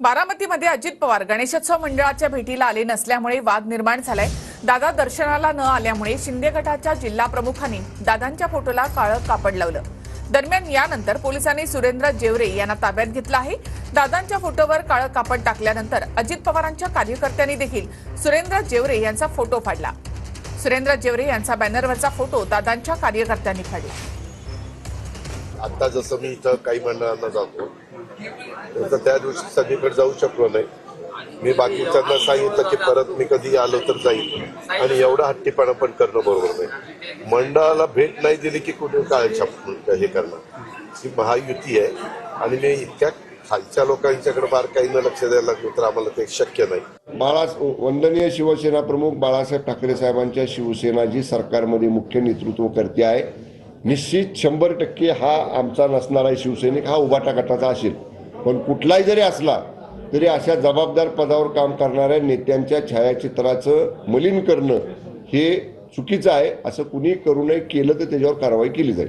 बारामतीमध्ये अजित पवार गणेशोत्सव मंडळाच्या भेटीला आले नसल्यामुळे वाद निर्माण झालाय. दादा दर्शनाला न आल्यामुळे शिंदे गटाच्या जिल्हा प्रमुखांनी दादांच्या फोटोला काळं कापड लावलं. दरम्यान यानंतर पोलिसांनी सुरेंद्र जेवरे यांना ताब्यात घेतलं आहे. दादांच्या फोटोवर काळं कापड टाकल्यानंतर अजित पवारांच्या कार्यकर्त्यांनी देखील सुरेंद्र जेवरे यांचा फोटो फाडला. सुरेंद्र जेवरे यांचा बॅनरवरचा फोटो दादांच्या कार्यकर्त्यांनी फाडला आत्ता जसं मी इथं काही मंडळांना जातो तर त्या दिवशी सगळीकडे जाऊ शकलो नाही. मी बाकीच्यांना सांगितलं की परत मी कधी आलो तर जाईल. आणि एवढा हट्टीपणा पण करणं बरोबर नाही. मंडळाला भेट नाही दिली की कुठे काय हे करणं. ही महायुती आहे. आणि मी इतक्या खालच्या लोकांच्याकडे बारकाईनं लक्ष द्यायला लागलो तर आम्हाला ते शक्य नाही. बाळा वंदनीय शिवसेना प्रमुख बाळासाहेब ठाकरे साहेबांच्या शिवसेना जी सरकारमध्ये मुख्य नेतृत्व करते आहे निश्चित शंभर टक्के हा आमचा नसणारा शिवसैनिक हा उभाटा गटाचा असेल. पण कुठलाही जरी असला तरी अशा जबाबदार पदावर काम करणाऱ्या नेत्यांच्या छायाचित्राचं मलिन करणं हे चुकीचं आहे. असं कुणी करू नये केलं तर त्याच्यावर कारवाई केली जाईल.